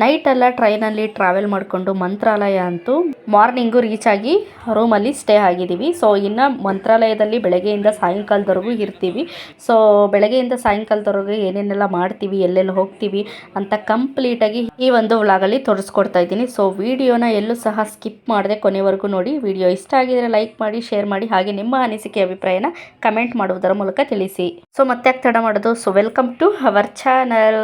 Night ಎಲ್ಲ ಟ್ರೈನಲ್ಲಿ travel ಮಾಡಿಕೊಂಡು ಮಂತ್ರಾಲಯ ಅಂತೂ ಮಾರ್ನಿಂಗು ರೀಚ್ ಆಗಿ ರೂಮಲ್ಲಿ ಸ್ಟೇ ಆಗಿದ್ದೀವಿ. ಸೊ ಇನ್ನು ಮಂತ್ರಾಲಯದಲ್ಲಿ ಬೆಳಗ್ಗೆಯಿಂದ ಸಾಯಂಕಾಲದವರೆಗೂ ಇರ್ತೀವಿ. ಸೊ ಬೆಳಗ್ಗೆಯಿಂದ ಸಾಯಂಕಾಲದವರೆಗೂ ಏನೇನೆಲ್ಲ ಮಾಡ್ತೀವಿ, ಎಲ್ಲೆಲ್ಲಿ ಹೋಗ್ತೀವಿ ಅಂತ ಕಂಪ್ಲೀಟಾಗಿ ಈ ಒಂದು ವ್ಲಾಗಲ್ಲಿ ತೋರಿಸ್ಕೊಡ್ತಾ ಇದ್ದೀನಿ. ಸೊ ವಿಡಿಯೋನ ಎಲ್ಲೂ ಸಹ ಸ್ಕಿಪ್ ಮಾಡದೆ ಕೊನೆವರೆಗೂ ನೋಡಿ. ವಿಡಿಯೋ ಇಷ್ಟ ಆಗಿದ್ರೆ ಲೈಕ್ ಮಾಡಿ ಶೇರ್ ಮಾಡಿ, ಹಾಗೆ ನಿಮ್ಮ ಅನಿಸಿಕೆ, ಅಭಿಪ್ರಾಯನ ಕಮೆಂಟ್ ಮಾಡುವುದರ ಮೂಲಕ ತಿಳಿಸಿ. ಸೊ ಮತ್ತೆ ತಡ ಮಾಡೋದು? So welcome to our channel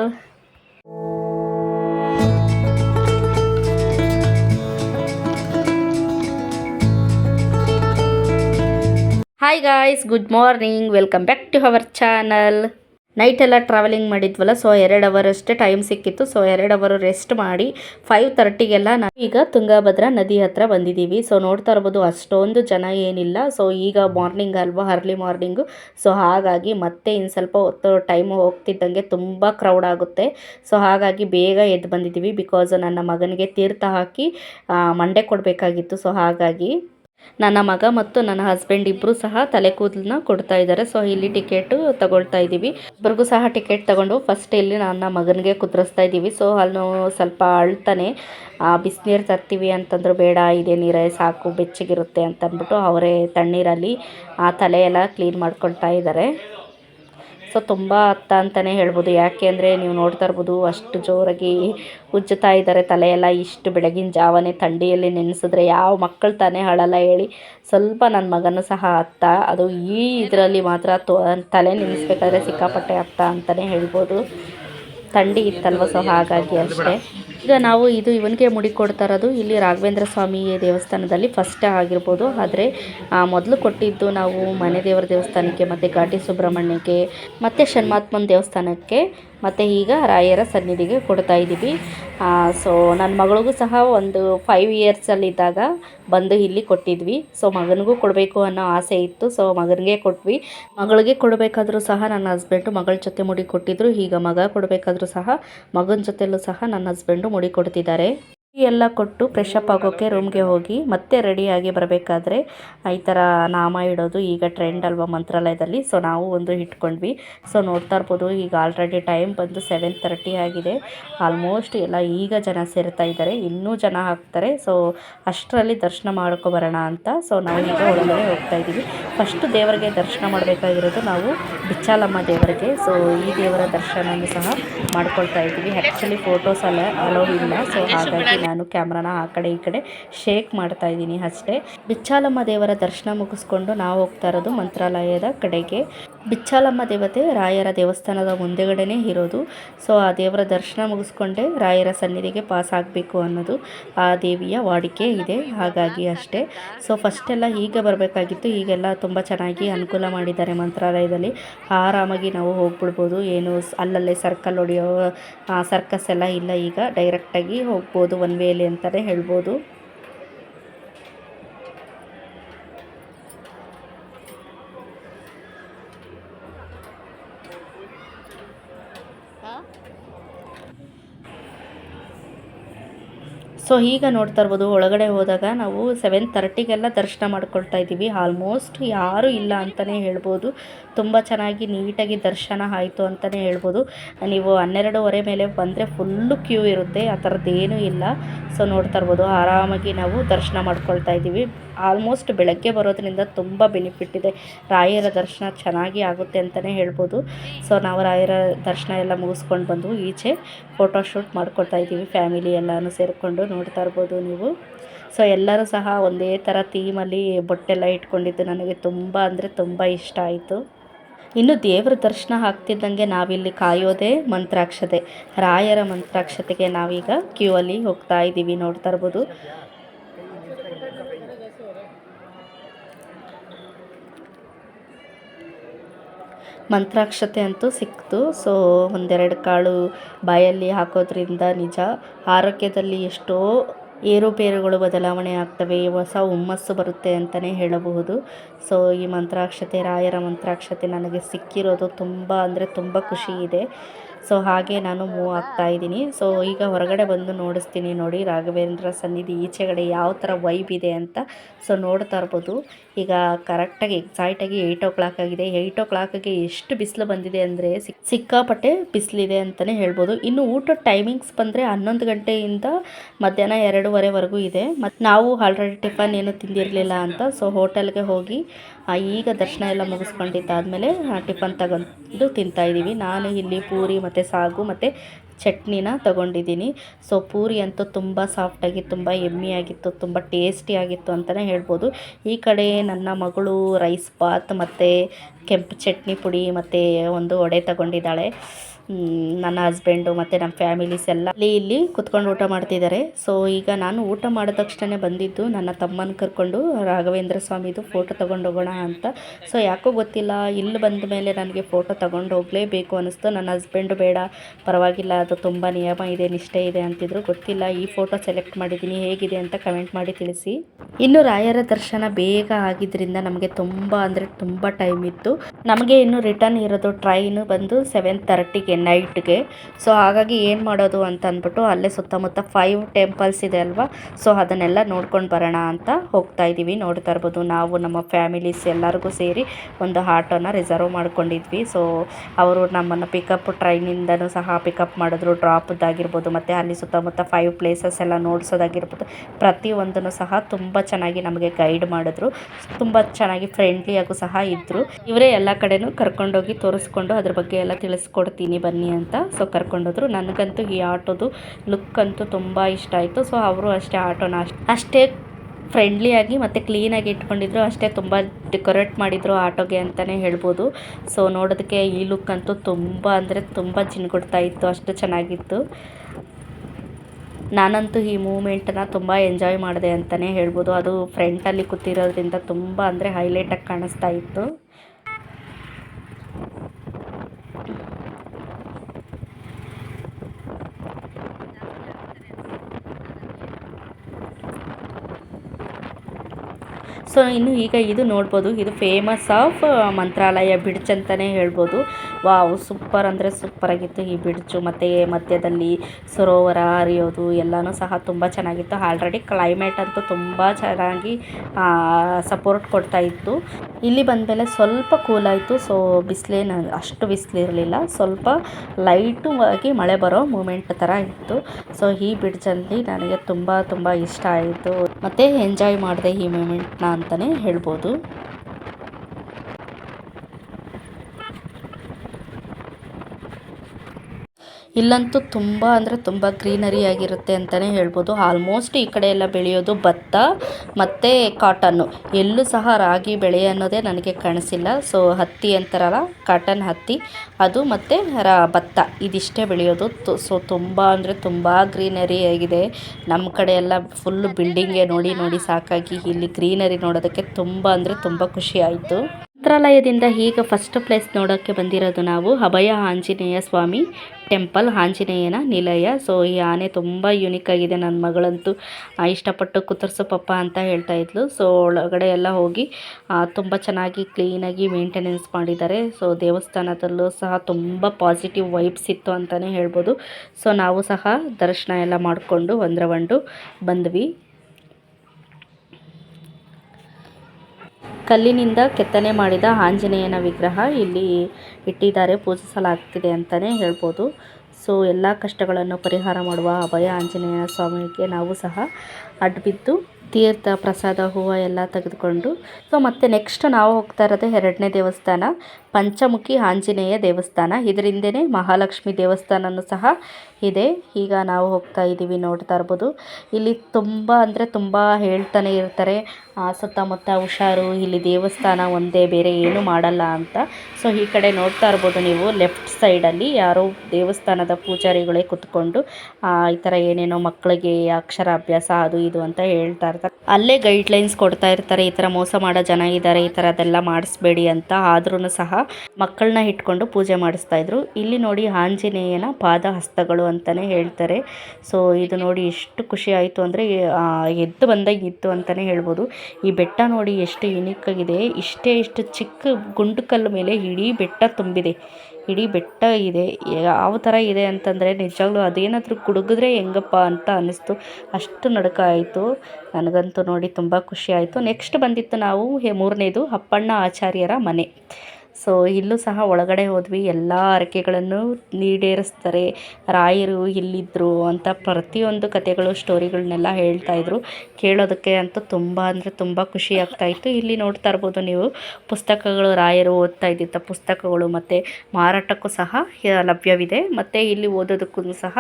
hi guys good morning welcome back to our channel night ಎಲ್ಲ ಟ್ರಾವೆಲಿಂಗ್ ಮಾಡಿದ್ವಲ್ಲ ಸೊ ಎರಡು ಅವರ್ ಅಷ್ಟೇ ಟೈಮ್ ಸಿಕ್ಕಿತ್ತು. ಸೊ ಎರಡು ಅವರ್ ರೆಸ್ಟ್ ಮಾಡಿ ಫೈವ್ ತರ್ಟಿಗೆಲ್ಲ ನಾವು ಈಗ ತುಂಗಭದ್ರಾ ನದಿ ಹತ್ರ ಬಂದಿದ್ದೀವಿ. ಸೊ ನೋಡ್ತಾ ಇರ್ಬೋದು ಅಷ್ಟೊಂದು ಜನ ಏನಿಲ್ಲ. ಸೊ ಈಗ ಮಾರ್ನಿಂಗ್ ಅಲ್ವಾ ಅರ್ಲಿ ಮಾರ್ನಿಂಗು ಸೊ ಹಾಗಾಗಿ ಮತ್ತೆ ಇನ್ನು ಸ್ವಲ್ಪ ಹೊತ್ತು ಟೈಮ್ ಹೋಗ್ತಿದ್ದಂಗೆ ತುಂಬ ಕ್ರೌಡ್ ಆಗುತ್ತೆ. ಸೊ ಹಾಗಾಗಿ ಬೇಗ ಎದ್ದು ಬಂದಿದ್ದೀವಿ ಬಿಕಾಸ್ ನನ್ನ ಮಗನಿಗೆ ತೀರ್ಥ ಹಾಕಿ ಮಂಡೆ ಕೊಡಬೇಕಾಗಿತ್ತು. ಸೊ ಹಾಗಾಗಿ ನನ್ನ ಮಗ ಮತ್ತು ನನ್ನ ಹಸ್ಬೆಂಡ್ ಇಬ್ಬರು ಸಹ ತಲೆ ಕೂದಲನ್ನ ಕೊಡ್ತಾ ಇದ್ದಾರೆ. ಸೊ ಇಲ್ಲಿ ಟಿಕೆಟ್ ತಗೊಳ್ತಾ ಇದ್ದೀವಿ. ಇಬ್ಬರಿಗೂ ಸಹ ಟಿಕೆಟ್ ತಗೊಂಡು ಫಸ್ಟ್ ಇಲ್ಲಿ ನನ್ನ ಮಗನಿಗೆ ಕುದ್ರಿಸ್ತಾ ಇದ್ದೀವಿ. ಸೊ ಅಲ್ಲಿ ಸ್ವಲ್ಪ ಅಳ್ತಾನೆ. ಬಿಸಿನೀರು ತರ್ತೀವಿ ಅಂತಂದ್ರೆ ಬೇಡ, ಇದೇ ನೀರೇ ಸಾಕು, ಬೆಚ್ಚಗಿರುತ್ತೆ ಅಂತ ಅಂದ್ಬಿಟ್ಟು ಅವರೇ ತಣ್ಣೀರಲ್ಲಿ ಆ ತಲೆ ಎಲ್ಲ ಕ್ಲೀನ್ ಮಾಡ್ಕೊಳ್ತಾ ಇದ್ದಾರೆ. ಸೊ ತುಂಬ ಅತ್ತ ಅಂತಲೇ ಹೇಳ್ಬೋದು. ಯಾಕೆ ಅಂದರೆ ನೀವು ನೋಡ್ತಾ ಇರ್ಬೋದು, ಅಷ್ಟು ಜೋರಾಗಿ ಉಜ್ಜುತ್ತಾ ಇದ್ದಾರೆ ತಲೆಯೆಲ್ಲ ಇಷ್ಟು ಬೆಳಗಿನ ಜಾವನೇ ಥಂಡಿಯಲ್ಲಿ ನೆನೆಸಿದ್ರೆ ಯಾವ ಮಕ್ಕಳು ತಾನೇ ಹಾಳಲ್ಲ ಹೇಳಿ ಸ್ವಲ್ಪ ನನ್ನ ಮಗನೂ ಸಹ ಅತ್ತ. ಅದು ಈ ಇದರಲ್ಲಿ ಮಾತ್ರ ತಲೆ ನೆನೆಸ್ಬೇಕಾದ್ರೆ ಸಿಕ್ಕಾಪಟ್ಟೆ ಅತ್ತ ಅಂತಲೇ ಹೇಳ್ಬೋದು. ಥಂಡಿ ಇತ್ತಲ್ವ, ಸೊ ಹಾಗಾಗಿ ಅಷ್ಟೇ. ಈಗ ನಾವು ಇದು ಇವನಿಗೆ ಮುಡಿ ಕೊಡ್ತಾ ಇರೋದು ಇಲ್ಲಿ ರಾಘವೇಂದ್ರ ಸ್ವಾಮಿ ದೇವಸ್ಥಾನದಲ್ಲಿ ಫಸ್ಟ್ ಆಗಿರ್ಬೋದು. ಆದರೆ ಮೊದಲು ಕೊಟ್ಟಿದ್ದು ನಾವು ಮನೆ ದೇವರ ದೇವಸ್ಥಾನಕ್ಕೆ, ಮತ್ತು ಘಾಟಿ ಸುಬ್ರಹ್ಮಣ್ಯಕ್ಕೆ, ಮತ್ತು ಷಣ್ಮಾತ್ಮನ ದೇವಸ್ಥಾನಕ್ಕೆ ಮತ್ತು ಈಗ ರಾಯರ ಸನ್ನಿಧಿಗೆ ಕೊಡ್ತಾ ಇದ್ದೀವಿ. ಸೊ ನನ್ನ ಮಗಳಿಗೂ ಸಹ ಒಂದು ಫೈವ್ ಇಯರ್ಸಲ್ಲಿದ್ದಾಗ ಬಂದು ಇಲ್ಲಿ ಕೊಟ್ಟಿದ್ವಿ. ಸೊ ಮಗನಿಗೂ ಕೊಡಬೇಕು ಅನ್ನೋ ಆಸೆ ಇತ್ತು. ಸೊ ಮಗನಿಗೆ ಕೊಟ್ವಿ. ಮಗಳಿಗೆ ಕೊಡಬೇಕಾದ್ರೂ ಸಹ ನನ್ನ ಹಸ್ಬೆಂಡು ಮಗಳ ಜೊತೆ ಮುಡಿ ಕೊಟ್ಟಿದ್ರು. ಈಗ ಮಗ ಕೊಡಬೇಕಾದ್ರೂ ಸಹ ಮಗನ ಜೊತೆಯಲ್ಲೂ ಸಹ ನನ್ನ ಹಸ್ಬೆಂಡು ಮುಡಿ ಕೊಡ್ತಿದ್ದಾರೆ. ಎಲ್ಲ ಕೊಟ್ಟು ಫ್ರೆಶಪ್ ಆಗೋಕ್ಕೆ ರೂಮ್ಗೆ ಹೋಗಿ ಮತ್ತೆ ರೆಡಿಯಾಗಿ ಬರಬೇಕಾದ್ರೆ ಈ ಥರ ನಾಮ ಇಡೋದು ಈಗ ಟ್ರೆಂಡ್ ಅಲ್ವಾ ಮಂತ್ರಾಲಯದಲ್ಲಿ. ಸೊ ನಾವು ಒಂದು ಇಟ್ಕೊಂಡ್ವಿ. ಸೊ ನೋಡ್ತಾ ಇರ್ಬೋದು, ಈಗ ಆಲ್ರೆಡಿ ಟೈಮ್ ಬಂದು ಸೆವೆನ್ ತರ್ಟಿ ಆಗಿದೆ. ಆಲ್ಮೋಸ್ಟ್ ಎಲ್ಲ ಈಗ ಜನ ಸೇರ್ತಾ ಇದ್ದಾರೆ. ಇನ್ನೂ ಜನ ಹಾಕ್ತಾರೆ ಸೊ ಅಷ್ಟರಲ್ಲಿ ದರ್ಶನ ಮಾಡ್ಕೊ ಬರೋಣ ಅಂತ. ಸೊ ನಾವು ಈಗ ಒಳಗಡೆ ಹೋಗ್ತಾ ಇದ್ದೀವಿ. ಫಸ್ಟ್ ದೇವರಿಗೆ ದರ್ಶನ ಮಾಡಬೇಕಾಗಿರೋದು ನಾವು ಬಿಚ್ಚಾಲಮ್ಮ ದೇವರಿಗೆ. ಸೊ ಈ ದೇವರ ದರ್ಶನವನ್ನು ಸಹ ಮಾಡ್ಕೊಳ್ತಾ ಇದ್ದೀವಿ. ಆ್ಯಕ್ಚುಲಿ ಫೋಟೋಸ್ ಅಲ್ಲ ಅಲೋ ಇಲ್ಲ. ಸೊ ಹಾಗಾಗಿ ನಾನು ಕ್ಯಾಮ್ರಾನ ಆ ಕಡೆ ಈ ಕಡೆ ಶೇಕ್ ಮಾಡ್ತಾ ಇದ್ದೀನಿ ಅಷ್ಟೇ. ಬಿಚ್ಚಾಲಮ್ಮ ದೇವರ ದರ್ಶನ ಮುಗಿಸ್ಕೊಂಡು ನಾವು ಹೋಗ್ತಾ ಇರೋದು ಮಂತ್ರಾಲಯದ ಕಡೆಗೆ. ಬಿಚ್ಚಾಲಮ್ಮ ದೇವತೆ ರಾಯರ ದೇವಸ್ಥಾನದ ಮುಂದೆಗಡೆನೇ ಇರೋದು. ಸೊ ಆ ದೇವರ ದರ್ಶನ ಮುಗಿಸ್ಕೊಂಡೆ ರಾಯರ ಸನ್ನಿಧಿಗೆ ಪಾಸ್ ಆಗಬೇಕು ಅನ್ನೋದು ಆ ದೇವಿಯ ವಾಡಿಕೆ ಇದೆ. ಹಾಗಾಗಿ ಅಷ್ಟೇ. ಸೊ ಫಸ್ಟೆಲ್ಲ ಈಗ ಬರಬೇಕಾಗಿತ್ತು. ಈಗೆಲ್ಲ ತುಂಬ ಚೆನ್ನಾಗಿ ಅನುಕೂಲ ಮಾಡಿದ್ದಾರೆ ಮಂತ್ರಾಲಯದಲ್ಲಿ. ಆರಾಮಾಗಿ ನಾವು ಹೋಗ್ಬಿಡ್ಬೋದು. ಏನು ಅಲ್ಲಲ್ಲೇ ಸರ್ಕಲ್ ಹೊಡೆಯೋ ಸರ್ಕಸ್ ಎಲ್ಲ ಇಲ್ಲ ಈಗ. ಡೈರೆಕ್ಟಾಗಿ ಹೋಗ್ಬೋದು ಒನ್ ವೇಲಿ ಅಂತಲೇ ಹೇಳ್ಬೋದು. ಸೊ ಈಗ ನೋಡ್ತಾ ಇರ್ಬೋದು, ಒಳಗಡೆ ಹೋದಾಗ ನಾವು ಸೆವೆನ್ ತರ್ಟಿಗೆಲ್ಲ ದರ್ಶನ ಮಾಡ್ಕೊಳ್ತಾ ಇದ್ದೀವಿ. ಆಲ್ಮೋಸ್ಟ್ ಯಾರೂ ಇಲ್ಲ ಅಂತಲೇ ಹೇಳ್ಬೋದು. ತುಂಬ ಚೆನ್ನಾಗಿ ನೀಟಾಗಿ ದರ್ಶನ ಆಯಿತು ಅಂತಲೇ ಹೇಳ್ಬೋದು. ನೀವು ಹನ್ನೆರಡೂವರೆ ಮೇಲೆ ಬಂದರೆ ಫುಲ್ಲು ಕ್ಯೂ ಇರುತ್ತೆ. ಆ ಥರದ್ದೇನೂ ಇಲ್ಲ. ಸೊ ನೋಡ್ತಾ ಇರ್ಬೋದು, ಆರಾಮಾಗಿ ನಾವು ದರ್ಶನ ಮಾಡ್ಕೊಳ್ತಾ ಇದ್ದೀವಿ. ಆಲ್ಮೋಸ್ಟ್ ಬೆಳಗ್ಗೆ ಬರೋದ್ರಿಂದ ತುಂಬ ಬೆನಿಫಿಟ್ ಇದೆ. ರಾಯರ ದರ್ಶನ ಚೆನ್ನಾಗಿ ಆಗುತ್ತೆ ಅಂತಲೇ ಹೇಳ್ಬೋದು. ಸೊ ನಾವು ರಾಯರ ದರ್ಶನ ಎಲ್ಲ ಮುಗಿಸ್ಕೊಂಡು ಬಂದು ಈಚೆ ಫೋಟೋಶೂಟ್ ಮಾಡ್ಕೊಳ್ತಾ ಇದ್ದೀವಿ ಫ್ಯಾಮಿಲಿ ಎಲ್ಲನೂ ಸೇರಿಕೊಂಡು ನೋಡ್ತಾ ಇರ್ಬೋದು ನೀವು. ಸೊ ಎಲ್ಲರೂ ಸಹ ಒಂದೇ ಥರ ಥೀಮಲ್ಲಿ ಬೊಟ್ಟೆಲ್ಲ ಇಟ್ಕೊಂಡಿದ್ದು ನನಗೆ ತುಂಬ ಅಂದರೆ ತುಂಬ ಇಷ್ಟ ಆಯಿತು. ಇನ್ನು ದೇವರ ದರ್ಶನ ಆಗ್ತಿದ್ದಂಗೆ ನಾವಿಲ್ಲಿ ಕಾಯೋದೇ ಮಂತ್ರಾಕ್ಷತೆ. ರಾಯರ ಮಂತ್ರಾಕ್ಷತೆಗೆ ನಾವೀಗ ಕ್ಯೂ ಅಲ್ಲಿ ಹೋಗ್ತಾ ಇದ್ದೀವಿ ನೋಡ್ತಾ ಇರ್ಬೋದು. ಮಂತ್ರಾಕ್ಷತೆ ಅಂತೂ ಸಿಕ್ತು ಸೊ ಒಂದೆರಡು ಕಾಳು ಬಾಯಲ್ಲಿ ಹಾಕೋದ್ರಿಂದ ನಿಜ, ಆರೋಗ್ಯದಲ್ಲಿ ಎಷ್ಟೋ ಏರುಪೇರುಗಳು ಬದಲಾವಣೆ ಆಗ್ತವೆ, ಹೊಸ ಹುಮ್ಮಸ್ಸು ಬರುತ್ತೆ ಅಂತಲೇ ಹೇಳಬಹುದು. ಸೊ ಈ ಮಂತ್ರಾಕ್ಷತೆ, ರಾಯರ ಮಂತ್ರಾಕ್ಷತೆ ನನಗೆ ಸಿಕ್ಕಿರೋದು ತುಂಬ ಅಂದರೆ ತುಂಬ ಖುಷಿ ಇದೆ. ಸೊ ಹಾಗೆ ನಾನು ಮೂವ್ ಆಗ್ತಾ ಇದ್ದೀನಿ. ಸೊ ಈಗ ಹೊರಗಡೆ ಬಂದು ನೋಡಿಸ್ತೀನಿ ನೋಡಿ ರಾಘವೇಂದ್ರ ಸನ್ನಿಧಿ ಈಚೆಗಡೆ ಯಾವ ಥರ ವೈಬ್ ಇದೆ ಅಂತ. ಸೊ ನೋಡ್ತಾ ಇರ್ಬೋದು. ಈಗ ಕರೆಕ್ಟಾಗಿ ಎಕ್ಸಾಕ್ಟಾಗಿ ಏಯ್ಟ್ ಓ ಕ್ಲಾಕ್ ಆಗಿದೆ. ಏಯ್ಟ್ ಓ ಕ್ಲಾಕಿಗೆ ಎಷ್ಟು ಬಿಸಿಲು ಬಂದಿದೆ ಅಂದರೆ ಸಿಕ್ಕಾಪಟ್ಟೆ ಬಿಸಿಲಿದೆ ಅಂತಲೇ ಹೇಳ್ಬೋದು. ಇನ್ನು ಊಟದ ಟೈಮಿಂಗ್ಸ್ ಬಂದರೆ ಹನ್ನೊಂದು ಗಂಟೆಯಿಂದ ಮಧ್ಯಾಹ್ನ ಎರಡೂವರೆವರೆಗೂ ಇದೆ. ಮತ್ತು ನಾವು ಆಲ್ರೆಡಿ ಟಿಫನ್ ಏನು ತಿಂದಿರಲಿಲ್ಲ ಅಂತ. ಸೊ ಹೋಟೆಲ್ಗೆ ಹೋಗಿ ಈಗ ದರ್ಶನ ಎಲ್ಲ ಮುಗಿಸ್ಕೊಂಡಿದ್ದಾದಮೇಲೆ ಟಿಫನ್ ತಗೊಂಡು ತಿಂತಾಯಿದ್ದೀವಿ ನಾನು ಇಲ್ಲಿ ಪೂರಿ ಮತ್ತು ಸಾಗು ಮತ್ತು ಚಟ್ನಿನ ತಗೊಂಡಿದ್ದೀನಿ. ಸೊ ಪೂರಿ ಅಂತೂ ತುಂಬ ಸಾಫ್ಟಾಗಿ ತುಂಬ ಎಮ್ಮಿಯಾಗಿತ್ತು ತುಂಬ ಟೇಸ್ಟಿಯಾಗಿತ್ತು ಅಂತಲೇ ಹೇಳ್ಬೋದು. ಈ ಕಡೆ ನನ್ನ ಮಗಳು ರೈಸ್ ಬಾತ್ ಮತ್ತು ಕೆಂಪು ಚಟ್ನಿ ಪುಡಿ ಮತ್ತು ಒಂದು ವಡೆ ತಗೊಂಡಿದ್ದಾಳೆ. ನನ್ನ ಹಸ್ಬೆಂಡು ಮತ್ತು ನಮ್ಮ ಫ್ಯಾಮಿಲೀಸ್ ಎಲ್ಲ ಅಲ್ಲಿ ಇಲ್ಲಿ ಕುತ್ಕೊಂಡು ಊಟ ಮಾಡ್ತಿದ್ದಾರೆ. ಸೊ ಈಗ ನಾನು ಊಟ ಮಾಡಿದ ತಕ್ಷಣ ಬಂದಿದ್ದು ನನ್ನ ತಮ್ಮನ ಕರ್ಕೊಂಡು ರಾಘವೇಂದ್ರ ಸ್ವಾಮಿದು ಫೋಟೋ ತಗೊಂಡು ಹೋಗೋಣ ಅಂತ. ಸೊ ಯಾಕೋ ಗೊತ್ತಿಲ್ಲ, ಇಲ್ಲಿ ಬಂದ ಮೇಲೆ ನನಗೆ ಫೋಟೋ ತಗೊಂಡು ಹೋಗಲೇಬೇಕು ಅನ್ನಿಸ್ತು. ನನ್ನ ಹಸ್ಬೆಂಡು ಬೇಡ, ಪರವಾಗಿಲ್ಲ, ಅದು ತುಂಬ ನಿಯಮ ಇದೆ, ನಿಷ್ಠೆ ಇದೆ ಅಂತಿದ್ರು. ಗೊತ್ತಿಲ್ಲ, ಈ ಫೋಟೋ ಸೆಲೆಕ್ಟ್ ಮಾಡಿದ್ದೀನಿ, ಹೇಗಿದೆ ಅಂತ ಕಮೆಂಟ್ ಮಾಡಿ ತಿಳಿಸಿ. ಇನ್ನು ರಾಯರ ದರ್ಶನ ಬೇಗ ಆಗಿದ್ದರಿಂದ ನಮಗೆ ತುಂಬ ಅಂದರೆ ತುಂಬ ಟೈಮ್ ಇತ್ತು. ನಮಗೆ ಇನ್ನು ರಿಟರ್ನ್ ಇರೋದು ಟ್ರೈನು ಬಂದು ಸೆವೆನ್ ತರ್ಟಿಗೆ ನೈಟ್ಗೆ. ಸೊ ಹಾಗಾಗಿ ಏನು ಮಾಡೋದು ಅಂತ ಅಂದ್ಬಿಟ್ಟು ಅಲ್ಲೇ ಸುತ್ತಮುತ್ತ ಫೈವ್ ಟೆಂಪಲ್ಸ್ ಇದೆ ಅಲ್ವಾ? ಸೊ ಅದನ್ನೆಲ್ಲ ನೋಡ್ಕೊಂಡು ಬರೋಣ ಅಂತ ಹೋಗ್ತಾ ಇದ್ದೀವಿ. ನೋಡ್ತಾ ಇರ್ಬೋದು ನಾವು, ನಮ್ಮ ಫ್ಯಾಮಿಲೀಸ್ ಎಲ್ಲರಿಗೂ ಸೇರಿ ಒಂದು ಆಟೋನ ರಿಸರ್ವ್ ಮಾಡ್ಕೊಂಡಿದ್ವಿ. ಸೊ ಅವರು ನಮ್ಮನ್ನು ಪಿಕಪ್ ಟ್ರೈನಿಂದನೂ ಸಹ ಪಿಕಪ್ ಮಾಡಿದ್ರು. ಡ್ರಾಪ್ದಾಗಿರ್ಬೋದು ಮತ್ತು ಅಲ್ಲಿ ಸುತ್ತಮುತ್ತ ಫೈವ್ ಪ್ಲೇಸಸ್ ಎಲ್ಲ ನೋಡ್ಸೋದಾಗಿರ್ಬೋದು. ಪ್ರತಿಯೊಂದನ್ನು ಸಹ ತುಂಬ ಚೆನ್ನಾಗಿ ನಮಗೆ ಗೈಡ್ ಮಾಡಿದ್ರು. ತುಂಬ ಚೆನ್ನಾಗಿ ಫ್ರೆಂಡ್ಲಿಯಾಗೂ ಸಹ ಇದ್ದರು ಇವರೇ ಎಲ್ಲ ಕಡೆನೂ ಕರ್ಕೊಂಡೋಗಿ ತೋರಿಸ್ಕೊಂಡು ಅದ್ರ ಬಗ್ಗೆ ಎಲ್ಲ ತಿಳಿಸ್ಕೊಡ್ತೀನಿ. ಬನ್ನಿ ಅಂತ. ಸೊ ಕರ್ಕೊಂಡೋದ್ರು. ನನಗಂತೂ ಈ ಆಟೋದು ಲುಕ್ ಅಂತೂ ತುಂಬ ಇಷ್ಟ ಆಯಿತು. ಸೊ ಅವರು ಅಷ್ಟೇ ಆಟೋನ ಅಷ್ಟೇ ಅಷ್ಟೇ ಫ್ರೆಂಡ್ಲಿಯಾಗಿ ಮತ್ತು ಕ್ಲೀನಾಗಿ ಇಟ್ಕೊಂಡಿದ್ರು. ಅಷ್ಟೇ ತುಂಬ ಡೆಕೋರೇಟ್ ಮಾಡಿದ್ರು ಆಟೋಗೆ ಅಂತಲೇ ಹೇಳ್ಬೋದು. ಸೊ ನೋಡೋದಕ್ಕೆ ಈ ಲುಕ್ ಅಂತೂ ತುಂಬ ಅಂದರೆ ತುಂಬ ಜಿನ್ಗುಡ್ತಾ ಇತ್ತು. ಅಷ್ಟು ಚೆನ್ನಾಗಿತ್ತು. ನಾನಂತೂ ಈ ಮೂಮೆಂಟನ್ನ ತುಂಬ ಎಂಜಾಯ್ ಮಾಡಿದೆ ಅಂತಲೇ ಹೇಳ್ಬೋದು. ಅದು ಫ್ರೆಂಟಲ್ಲಿ ಕೂತಿರೋದ್ರಿಂದ ತುಂಬ ಅಂದರೆ ಹೈಲೈಟಾಗಿ ಕಾಣಿಸ್ತಾ ಇತ್ತು. ಸೊ ಇನ್ನು ಈಗ ಇದು ನೋಡ್ಬೋದು, ಇದು ಫೇಮಸ್ ಆಫ್ ಮಂತ್ರಾಲಯ ಬಿಡ್ಜ್ ಅಂತಲೇ ಹೇಳ್ಬೋದು. ವಾವ್ ಸೂಪರ್ ಅಂದರೆ ಸೂಪರಾಗಿತ್ತು ಈ ಬಿಡ್ಜು ಮತ್ತು ಮಧ್ಯದಲ್ಲಿ ಸರೋವರ ಹರಿಯೋದು ಎಲ್ಲನೂ ಸಹ ತುಂಬ ಚೆನ್ನಾಗಿತ್ತು. ಆಲ್ರೆಡಿ ಕ್ಲೈಮೇಟ್ ಅಂತೂ ತುಂಬ ಚೆನ್ನಾಗಿ ಸಪೋರ್ಟ್ ಕೊಡ್ತಾ ಇತ್ತು. ಇಲ್ಲಿ ಬಂದಮೇಲೆ ಸ್ವಲ್ಪ ಕೂಲ್ ಆಯಿತು. ಸೊ ಬಿಸಿಲೇನು ಅಷ್ಟು ಬಿಸಿಲಿರಲಿಲ್ಲ. ಸ್ವಲ್ಪ ಲೈಟು ಆಗಿ ಮಳೆ ಬರೋ ಮೂಮೆಂಟ್ ಥರ ಇತ್ತು. ಸೊ ಈ ಬಿಡ್ಜಲ್ಲಿ ನನಗೆ ತುಂಬ ತುಂಬ ಇಷ್ಟ ಆಯಿತು. ಮತ್ತು ಎಂಜಾಯ್ ಮಾಡಿದೆ ಈ ಮೂಮೆಂಟ್ನ ಅಂತಲೇ ಹೇಳ್ಬೋದು. ಇಲ್ಲಂತೂ ತುಂಬ ಅಂದರೆ ತುಂಬ ಗ್ರೀನರಿ ಆಗಿರುತ್ತೆ ಅಂತಲೇ ಹೇಳ್ಬೋದು. ಆಲ್ಮೋಸ್ಟ್ ಈ ಕಡೆ ಎಲ್ಲ ಬೆಳೆಯೋದು ಭತ್ತ ಮತ್ತು ಕಾಟನ್ನು. ಎಲ್ಲೂ ಸಹ ರಾಗಿ ಬೆಳೆ ಅನ್ನೋದೇ ನನಗೆ ಕಾಣಿಸಿಲ್ಲ. ಸೊ ಹತ್ತಿ ಅಂತಾರಲ್ಲ, ಕಾಟನ್ ಹತ್ತಿ. ಅದು ಮತ್ತು ರಾ, ಭತ್ತ. ಇದಿಷ್ಟೇ ಬೆಳೆಯೋದು. ಸೊ ತುಂಬ ಅಂದರೆ ತುಂಬ ಗ್ರೀನರಿ ಆಗಿದೆ. ನಮ್ಮ ಕಡೆ ಎಲ್ಲ ಫುಲ್ಲು ಬಿಲ್ಡಿಂಗೇ ನೋಡಿ ನೋಡಿ ಸಾಕಾಗಿ ಇಲ್ಲಿ ಗ್ರೀನರಿ ನೋಡೋದಕ್ಕೆ ತುಂಬ ಅಂದರೆ ತುಂಬ ಖುಷಿ ಆಯಿತು. ಮಂತ್ರಾಲಯದಿಂದ ಈಗ ಫಸ್ಟ್ ಪ್ಲೇಸ್ ನೋಡೋಕ್ಕೆ ಬಂದಿರೋದು ನಾವು ಅಭಯ ಆಂಜನೇಯ ಸ್ವಾಮಿ ಟೆಂಪಲ್ ಆಂಜನೇಯನ ನಿಲಯ. ಸೊ ಈ ಆನೆ ತುಂಬ ಯುನಿಕ್ ಆಗಿದೆ. ನನ್ನ ಮಗಳಂತೂ ಇಷ್ಟಪಟ್ಟು ಕುತರ್ಸು ಪಪ್ಪ ಅಂತ ಹೇಳ್ತಾ ಇದ್ಲು. ಸೊ ಒಳಗಡೆ ಎಲ್ಲ ಹೋಗಿ ತುಂಬ ಚೆನ್ನಾಗಿ ಕ್ಲೀನಾಗಿ ಮೇಂಟೆನೆನ್ಸ್ ಮಾಡಿದ್ದಾರೆ. ಸೊ ದೇವಸ್ಥಾನದಲ್ಲೂ ಸಹ ತುಂಬ ಪಾಸಿಟಿವ್ ವೈಬ್ಸ್ ಇತ್ತು ಅಂತಲೇ ಹೇಳ್ಬೋದು. ಸೊ ನಾವು ಸಹ ದರ್ಶನ ಎಲ್ಲ ಮಾಡಿಕೊಂಡು ಒಂದು ಬಂದ್ವಿ. ಕಲ್ಲಿನಿಂದ ಕೆತ್ತನೆ ಮಾಡಿದ ಆಂಜನೇಯನ ವಿಗ್ರಹ ಇಲ್ಲಿ ಇಟ್ಟಿದ್ದಾರೆ, ಪೂಜಿಸಲಾಗ್ತಿದೆ ಅಂತಲೇ ಹೇಳ್ಬೋದು. ಸೊ, ಎಲ್ಲ ಕಷ್ಟಗಳನ್ನು ಪರಿಹಾರ ಮಾಡುವ ಅಭಯ ಆಂಜನೇಯ ಸ್ವಾಮಿಗೆ ನಾವು ಸಹ ಅಡ್ಬಿದ್ದು, ತೀರ್ಥ ಪ್ರಸಾದ, ಹೂವು ಎಲ್ಲ ತೆಗೆದುಕೊಂಡು. ಸೊ, ಮತ್ತು ನೆಕ್ಸ್ಟ್ ನಾವು ಹೋಗ್ತಾ ಇರೋದು ಎರಡನೇ ದೇವಸ್ಥಾನ, ಪಂಚಮುಖಿ ಆಂಜನೇಯ ದೇವಸ್ಥಾನ. ಇದರಿಂದನೇ ಮಹಾಲಕ್ಷ್ಮಿ ದೇವಸ್ಥಾನನೂ ಸಹ ಇದೆ. ಈಗ ನಾವು ಹೋಗ್ತಾ ಇದ್ದೀವಿ ನೋಡ್ತಾ ಇರ್ಬೋದು. ಇಲ್ಲಿ ತುಂಬ ಅಂದರೆ ತುಂಬ ಹೇಳ್ತಾನೆ ಇರ್ತಾರೆ ಸುತ್ತಮುತ್ತ ಹುಷಾರು, ಇಲ್ಲಿ ದೇವಸ್ಥಾನ ಒಂದೇ, ಬೇರೆ ಏನೂ ಮಾಡಲ್ಲ ಅಂತ. ಸೊ ಈ ಕಡೆ ನೋಡ್ತಾ ಇರ್ಬೋದು ನೀವು ಲೆಫ್ಟ್ ಸೈಡಲ್ಲಿ ಯಾರೋ ದೇವಸ್ಥಾನದ ಪೂಜಾರಿಗಳೇ ಕುತ್ಕೊಂಡು ಈ ಥರ ಏನೇನೋ ಮಕ್ಕಳಿಗೆ ಅಕ್ಷರಾಭ್ಯಾಸ, ಅದು ಇದು ಅಂತ ಹೇಳ್ತಾ ಇರ್ತಾರೆ. ಅಲ್ಲೇ ಗೈಡ್ಲೈನ್ಸ್ ಕೊಡ್ತಾ ಇರ್ತಾರೆ, ಈ ಥರ ಮೋಸ ಮಾಡೋ ಜನ ಇದ್ದಾರೆ ಈ ಥರದ್ದೆಲ್ಲ ಮಾಡಿಸ್ಬೇಡಿ ಅಂತ. ಆದ್ರೂ ಸಹ ಮಕ್ಕಳನ್ನ ಇಟ್ಕೊಂಡು ಪೂಜೆ ಮಾಡಿಸ್ತಾ ಇದ್ರು. ಇಲ್ಲಿ ನೋಡಿ ಆಂಜನೇಯನ ಪಾದ ಹಸ್ತಗಳು ಅಂತಲೇ ಹೇಳ್ತಾರೆ. ಸೊ ಇದು ನೋಡಿ ಎಷ್ಟು ಖುಷಿ ಆಯಿತು ಅಂದರೆ ಎದ್ದು ಬಂದಾಗ ಇತ್ತು ಅಂತಲೇ ಹೇಳ್ಬೋದು. ಈ ಬೆಟ್ಟ ನೋಡಿ ಎಷ್ಟು ಯುನಿಕ್ ಆಗಿದೆ. ಇಷ್ಟೇ ಇಷ್ಟು ಚಿಕ್ಕ ಗುಂಡು ಕಲ್ಲು ಮೇಲೆ ಇಡೀ ಬೆಟ್ಟ ತುಂಬಿದೆ. ಇಡೀ ಬೆಟ್ಟ ಇದೆ. ಯಾವ ಥರ ಇದೆ ಅಂತಂದರೆ, ನಿಜವಾಗ್ಲೂ ಅದೇನಾದರೂ ಕುಡುಗಿದ್ರೆ ಹೆಂಗಪ್ಪ ಅಂತ ಅನ್ನಿಸ್ತು. ಅಷ್ಟು ನಡುಕ ಆಯಿತು. ನನಗಂತೂ ನೋಡಿ ತುಂಬ ಖುಷಿ ಆಯಿತು. ನೆಕ್ಸ್ಟ್ ಬಂದಿತ್ತು ನಾವು ಮೂರನೇದು ಅಪ್ಪಣ್ಣ ಆಚಾರ್ಯರ ಮನೆ. ಸೊ ಇಲ್ಲೂ ಸಹ ಒಳಗಡೆ ಹೋದ್ವಿ. ಎಲ್ಲ ಹರಕೆಗಳನ್ನು ಈಡೇರಿಸ್ತಾರೆ. ರಾಯರು ಇಲ್ಲಿದ್ದರು ಅಂತ ಪ್ರತಿಯೊಂದು ಕಥೆಗಳು, ಸ್ಟೋರಿಗಳನ್ನೆಲ್ಲ ಹೇಳ್ತಾಯಿದ್ರು ಕೇಳೋದಕ್ಕೆ ಅಂತೂ ತುಂಬ ಅಂದರೆ ತುಂಬ ಖುಷಿ ಆಗ್ತಾಯಿತ್ತು ಇಲ್ಲಿ ನೋಡ್ತಾ ಇರ್ಬೋದು ನೀವು, ಪುಸ್ತಕಗಳು ರಾಯರು ಓದ್ತಾ ಇದ್ದಿದ್ದ ಪುಸ್ತಕಗಳು ಮತ್ತು ಮಾರಾಟಕ್ಕೂ ಸಹ ಲಭ್ಯವಿದೆ. ಮತ್ತು ಇಲ್ಲಿ ಓದೋದಕ್ಕೂ ಸಹ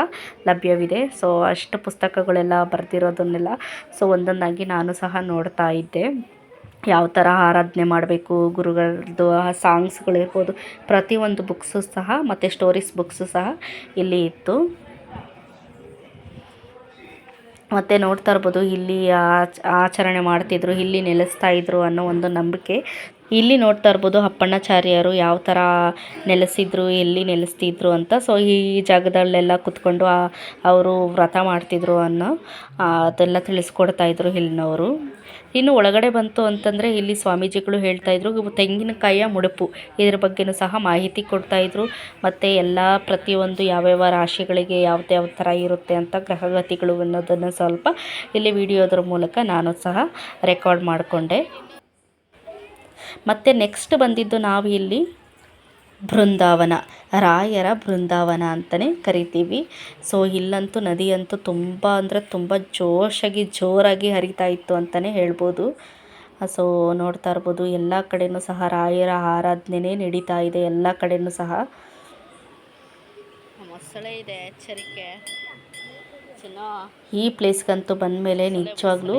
ಲಭ್ಯವಿದೆ. ಸೊ ಅಷ್ಟು ಪುಸ್ತಕಗಳೆಲ್ಲ ಬರೆದಿರೋದನ್ನೆಲ್ಲ ಸೊ ಒಂದೊಂದಾಗಿ ನಾನು ಸಹ ನೋಡ್ತಾ ಇದ್ದೆ. ಯಾವ ಥರ ಆರಾಧನೆ ಮಾಡಬೇಕು, ಗುರುಗಳದ್ದು ಆ ಸಾಂಗ್ಸ್ಗಳಿರ್ಬೋದು ಪ್ರತಿಯೊಂದು ಬುಕ್ಸು ಸಹ, ಮತ್ತು ಸ್ಟೋರೀಸ್ ಬುಕ್ಸು ಸಹ ಇಲ್ಲಿ ಇತ್ತು. ಮತ್ತು ನೋಡ್ತಾ ಇರ್ಬೋದು, ಇಲ್ಲಿ ಆಚ, ಆಚರಣೆ ಮಾಡ್ತಿದ್ರು, ಇಲ್ಲಿ ನೆಲೆಸ್ತಾ ಇದ್ರು ಅನ್ನೋ ಒಂದು ನಂಬಿಕೆ. ಇಲ್ಲಿ ನೋಡ್ತಾ ಇರ್ಬೋದು, ಅಪ್ಪಣ್ಣಾಚಾರ್ಯರು ಯಾವ ಥರ ನೆಲೆಸಿದ್ರು, ಎಲ್ಲಿ ನೆಲೆಸ್ತಿದ್ರು ಅಂತ. ಸೊ ಈ ಜಾಗದಲ್ಲೆಲ್ಲ ಕುತ್ಕೊಂಡು ಅವರು ವ್ರತ ಮಾಡ್ತಿದ್ರು ಅನ್ನೋ ಅದೆಲ್ಲ ತಿಳಿಸ್ಕೊಡ್ತಾಯಿದ್ರು ಇಲ್ಲಿನವರು. ಇನ್ನು ಒಳಗಡೆ ಬಂತು ಅಂತಂದರೆ ಇಲ್ಲಿ ಸ್ವಾಮೀಜಿಗಳು ಹೇಳ್ತಾಯಿದ್ರು ತೆಂಗಿನಕಾಯಿಯ ಮುಡುಪು. ಇದ್ರ ಬಗ್ಗೆಯೂ ಸಹ ಮಾಹಿತಿ ಕೊಡ್ತಾಯಿದ್ರು ಮತ್ತು ಎಲ್ಲ ಪ್ರತಿಯೊಂದು ಯಾವ್ಯಾವ ರಾಶಿಗಳಿಗೆ ಯಾವ್ದ್ಯಾವ ಥರ ಇರುತ್ತೆ ಅಂತ ಗ್ರಹಗತಿಗಳು ಅನ್ನೋದನ್ನು ಸ್ವಲ್ಪ ಇಲ್ಲಿ ವಿಡಿಯೋದ್ರ ಮೂಲಕ ನಾನು ಸಹ ರೆಕಾರ್ಡ್ ಮಾಡಿಕೊಂಡೆ. ಮತ್ತು ನೆಕ್ಸ್ಟ್ ಬಂದಿದ್ದು ನಾವು ಇಲ್ಲಿ ಬೃಂದಾವನ, ರಾಯರ ಬೃಂದಾವನ ಅಂತಲೇ ಕರಿತೀವಿ. ಸೊ ಇಲ್ಲಂತೂ ನದಿಯಂತೂ ತುಂಬ ಅಂದರೆ ತುಂಬ ಜೋಶಾಗಿ, ಜೋರಾಗಿ ಹರಿತಾ ಇತ್ತು ಅಂತಲೇ ಹೇಳ್ಬೋದು. ಸೊ ನೋಡ್ತಾ ಇರ್ಬೋದು, ಎಲ್ಲ ಕಡೆಯೂ ಸಹ ರಾಯರ ಆರಾಧನೆ ನಡೀತಾ ಇದೆ, ಎಲ್ಲ ಕಡೆಯೂ ಸಹ. ಮೊಸಳೆ ಇದೆ, ಎಚ್ಚರಿಕೆ. ಈ ಪ್ಲೇಸ್ಗಂತೂ ಬಂದಮೇಲೆ ನಿಜವಾಗ್ಲೂ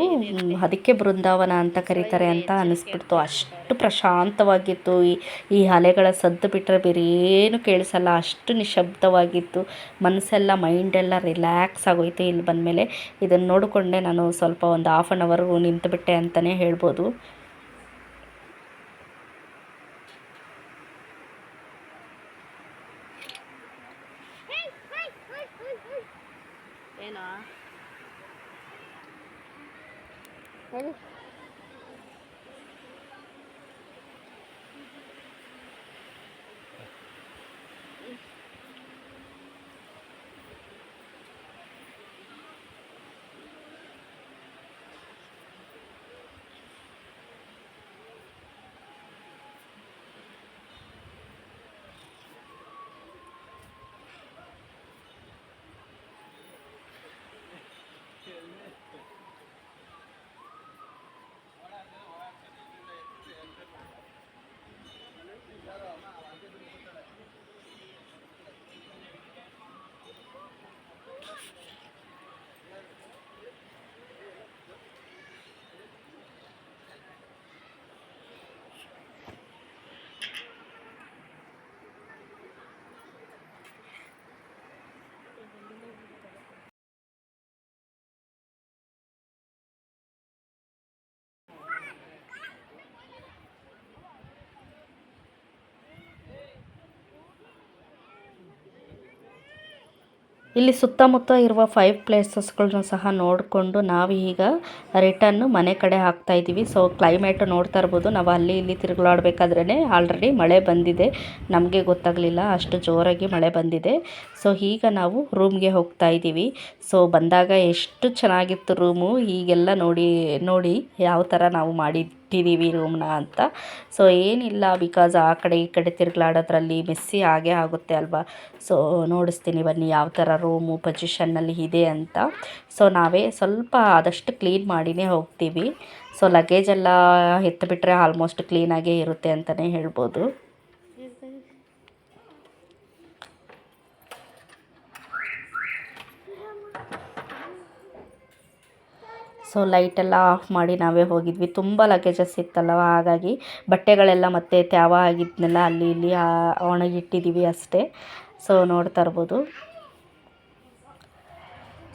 ಅದಕ್ಕೆ ಬೃಂದಾವನ ಅಂತ ಕರೀತಾರೆ ಅಂತ ಅನ್ನಿಸ್ಬಿಡ್ತು ಅಷ್ಟು ಪ್ರಶಾಂತವಾಗಿತ್ತು. ಈ ಈ ಅಲೆಗಳ ಸದ್ದು ಬಿಟ್ಟರೆ ಬೇರೆ ಏನು ಕೇಳಿಸಲ್ಲ. ಅಷ್ಟು ನಿಶಬ್ದವಾಗಿತ್ತು. ಮನಸ್ಸೆಲ್ಲ ಮೈಂಡೆಲ್ಲ ರಿಲ್ಯಾಕ್ಸ್ ಆಗೋಯ್ತು ಇಲ್ಲಿ ಬಂದಮೇಲೆ. ಇದನ್ನು ನೋಡಿಕೊಂಡೆ ನಾನು ಸ್ವಲ್ಪ ಒಂದು ಹಾಫ್ ಆನ್ ಅವರು ನಿಂತುಬಿಟ್ಟೆ ಅಂತಲೇ ಹೇಳ್ಬೋದು. ಇಲ್ಲಿ ಸುತ್ತಮುತ್ತ ಇರುವ ಫೈವ್ ಪ್ಲೇಸಸ್ಗಳನ್ನ ಸಹ ನೋಡಿಕೊಂಡು ನಾವು ಈಗ ರಿಟರ್ನ್ ಮನೆ ಕಡೆ ಹಾಕ್ತಾ ಇದ್ದೀವಿ. ಸೊ ಕ್ಲೈಮೇಟ್ ನೋಡ್ತಾ ಇರ್ಬೋದು. ನಾವು ಅಲ್ಲಿ ಇಲ್ಲಿ ತಿರುಗಾಡ್ಬೇಕಾದ್ರೇ ಆಲ್ರೆಡಿ ಮಳೆ ಬಂದಿದೆ. ನಮಗೆ ಗೊತ್ತಾಗಲಿಲ್ಲ. ಅಷ್ಟು ಜೋರಾಗಿ ಮಳೆ ಬಂದಿದೆ. ಸೊ ಈಗ ನಾವು ರೂಮ್ಗೆ ಹೋಗ್ತಾ ಇದ್ದೀವಿ. ಸೊ ಬಂದಾಗ ಎಷ್ಟು ಚೆನ್ನಾಗಿತ್ತು ರೂಮು ಈಗೆಲ್ಲ ನೋಡಿ ನೋಡಿ ಯಾವ ಥರ ನಾವು ಮಾಡಿದ್ದು ಇಟ್ಟಿದ್ದೀವಿ ರೂಮ್ನ ಅಂತ. ಸೊ ಏನಿಲ್ಲ ಬಿಕಾಸ್ ಆ ಕಡೆ ಈ ಕಡೆ ತಿರುಗ್ಲಾಡೋದ್ರಲ್ಲಿ ಮೆಸ್ಸಿ ಆಗೇ ಆಗುತ್ತೆ ಅಲ್ವಾ? ಸೊ ನೋಡಿಸ್ತೀನಿ ಬನ್ನಿ ಯಾವ ಥರ ರೂಮು ಪೊಸಿಷನ್ನಲ್ಲಿ ಇದೆ ಅಂತ. ಸೊ ನಾವೇ ಸ್ವಲ್ಪ ಆದಷ್ಟು ಕ್ಲೀನ್ ಮಾಡಿನೇ ಹೋಗ್ತೀವಿ. ಸೊ ಲಗೇಜೆಲ್ಲ ಎತ್ತಿಬಿಟ್ರೆ ಆಲ್ಮೋಸ್ಟ್ ಕ್ಲೀನಾಗೇ ಇರುತ್ತೆ ಅಂತಲೇ ಹೇಳ್ಬೋದು. ಸೊ ಲೈಟೆಲ್ಲ ಆಫ್ ಮಾಡಿ ನಾವೇ ಹೋಗಿದ್ವಿ. ತುಂಬ ಲಗೇಜಸ್ ಇತ್ತಲ್ಲ ಹಾಗಾಗಿ ಬಟ್ಟೆಗಳೆಲ್ಲ ಮತ್ತೆ ತ್ಯಾವ ಆಗಿದ್ದನ್ನೆಲ್ಲ ಅಲ್ಲಿ ಇಲ್ಲಿ ಒಣಗಿಟ್ಟಿದ್ದೀವಿ ಅಷ್ಟೇ. ಸೊ ನೋಡ್ತಾ ಇರ್ಬೋದು.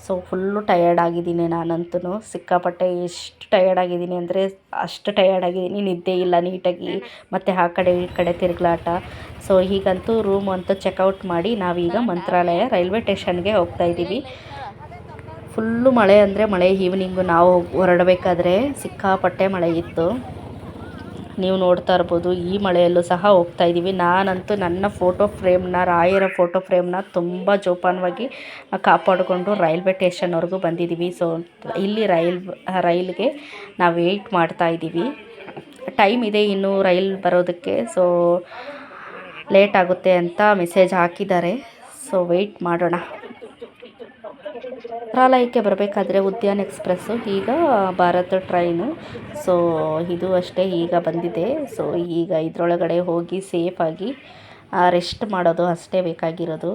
ಸೊ ಫುಲ್ಲು ಟಯರ್ಡ್ ಆಗಿದ್ದೀನಿ ನಾನಂತೂ ಸಿಕ್ಕಾಪಟ್ಟೆ ಎಷ್ಟು ಟಯರ್ಡ್ ಆಗಿದ್ದೀನಿ ಅಂದರೆ ಅಷ್ಟು ಟಯರ್ಡ್ ಆಗಿದ್ದೀನಿ. ನಿದ್ದೆ ಇಲ್ಲ ನೀಟಾಗಿ. ಮತ್ತು ಆ ಕಡೆ ಈ ಕಡೆ ತಿರುಗ್ಲಾಟ. ಸೊ ಹೀಗಂತೂ ರೂಮ್ ಅಂತೂ ಚೆಕ್ಔಟ್ ಮಾಡಿ ನಾವೀಗ ಮಂತ್ರಾಲಯ ರೈಲ್ವೆ ಸ್ಟೇಷನ್ಗೆ ಹೋಗ್ತಾ ಇದ್ದೀವಿ. ಫುಲ್ಲು ಮಳೆ ಅಂದರೆ ಮಳೆ ಈವ್ನಿಂಗು ನಾವು ಹೊರಡಬೇಕಾದ್ರೆ ಸಿಕ್ಕಾಪಟ್ಟೆ ಮಳೆ ಇತ್ತು. ನೀವು ನೋಡ್ತಾ ಇರ್ಬೋದು, ಈ ಮಳೆಯಲ್ಲೂ ಸಹ ಹೋಗ್ತಾ ಇದ್ದೀವಿ. ನಾನಂತೂ ನನ್ನ ಫೋಟೋ ಫ್ರೇಮ್ನ ರಾಯರ ಫೋಟೋ ಫ್ರೇಮ್ನ ತುಂಬ ಜೋಪಾನವಾಗಿ ಕಾಪಾಡಿಕೊಂಡು ರೈಲ್ವೆ ಸ್ಟೇಷನ್ವರೆಗೂ ಬಂದಿದ್ದೀವಿ. ಸೊ ಇಲ್ಲಿ ರೈಲ್, ರೈಲ್ಗೆ ನಾವು ವೆಯ್ಟ್ ಮಾಡ್ತಾ ಇದ್ದೀವಿ. ಟೈಮ್ ಇದೆ ಇನ್ನೂ ರೈಲ್ ಬರೋದಕ್ಕೆ. ಸೊ ಲೇಟ್ ಆಗುತ್ತೆ ಅಂತ ಮೆಸೇಜ್ ಹಾಕಿದ್ದಾರೆ. ಸೊ ವೆಯ್ಟ್ ಮಾಡೋಣ. ಮಂತ್ರಾಲಯಕ್ಕೆ ಬರಬೇಕಾದ್ರೆ ಉದ್ಯಾನ ಎಕ್ಸ್ಪ್ರೆಸ್ಸು, ಈಗ ಭಾರತ ಟ್ರೈನು. ಸೊ, ಇದು ಅಷ್ಟೇ ಈಗ ಬಂದಿದೆ. ಸೊ, ಈಗ ಇದರೊಳಗಡೆ ಹೋಗಿ ಸೇಫಾಗಿ ರೆಸ್ಟ್ ಮಾಡೋದು ಅಷ್ಟೇ ಬೇಕಾಗಿರೋದು.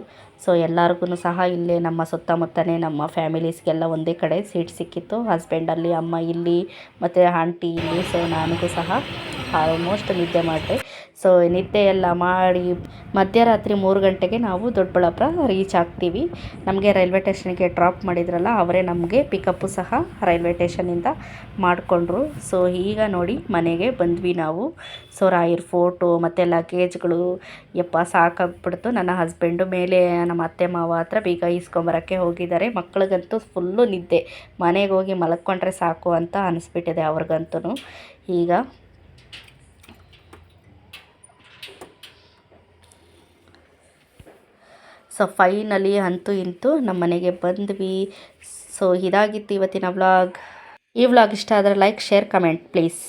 ಸೊ ಎಲ್ಲರಿಗೂ ಸಹ ಇಲ್ಲೇ ನಮ್ಮ ಸುತ್ತಮುತ್ತನೇ ನಮ್ಮ ಫ್ಯಾಮಿಲೀಸ್ಗೆಲ್ಲ ಒಂದೇ ಕಡೆ ಸೀಟ್ ಸಿಕ್ಕಿತ್ತು. ಹಸ್ಬೆಂಡಲ್ಲಿ, ಅಮ್ಮ ಇಲ್ಲಿ, ಮತ್ತು ಆಂಟಿ ಇಲ್ಲಿ. ಸೊ, ನನಗೂ ಸಹ ಆಲ್ಮೋಸ್ಟ್ ನಿದ್ದೆ ಮಾಡಿದೆ. ಸೊ ನಿದ್ದೆ ಎಲ್ಲ ಮಾಡಿ ಮಧ್ಯರಾತ್ರಿ ಮೂರು ಗಂಟೆಗೆ ನಾವು ದೊಡ್ಡಬಳ್ಳಾಪುರ ರೀಚ್ ಆಗ್ತೀವಿ. ನಮಗೆ ರೈಲ್ವೆ ಟೇಷನ್ಗೆ ಡ್ರಾಪ್ ಮಾಡಿದ್ರಲ್ಲ, ಅವರೇ ನಮಗೆ ಪಿಕಪ್ಪು ಸಹ ರೈಲ್ವೆ ಟೇಷನಿಂದ ಮಾಡಿಕೊಂಡ್ರು. ಸೊ ಈಗ ನೋಡಿ ಮನೆಗೆ ಬಂದ್ವಿ ನಾವು. ಸೊ ರಾಯರ್ ಫೋಟೋ ಮತ್ತು ಲಗೇಜ್ಗಳು ಯಪ್ಪ ಸಾಕಾಗ್ಬಿಡ್ತು. ನನ್ನ ಹಸ್ಬೆಂಡು ಮೇಲೆ ನಮ್ಮ ಅತ್ತೆ ಮಾವ ಹತ್ರ ಬೀಗ ಈಸ್ಕೊಂಬರೋಕ್ಕೆ ಹೋಗಿದ್ದಾರೆ. ಮಕ್ಳಿಗಂತೂ ಫುಲ್ಲು ನಿದ್ದೆ. ಮನೆಗೆ ಹೋಗಿ ಮಲ್ಕೊಂಡ್ರೆ ಸಾಕು ಅಂತ ಅನಿಸ್ಬಿಟ್ಟಿದೆ ಅವ್ರಿಗಂತೂ ಈಗ ಸೊ ಫೈನಲಿ ಅಂತೂ ಇಂತೂ ನಮ್ಮ ಮನೆಗೆ ಬಂದ್ವಿ. ಸೊ ಇದಾಗಿತ್ತು ಇವತ್ತಿನ ವ್ಲಾಗ್ ಈ ವ್ಲಾಗ್ ಇಷ್ಟ ಆದರೆ ಲೈಕ್ ಶೇರ್ ಕಮೆಂಟ್ ಪ್ಲೀಸ್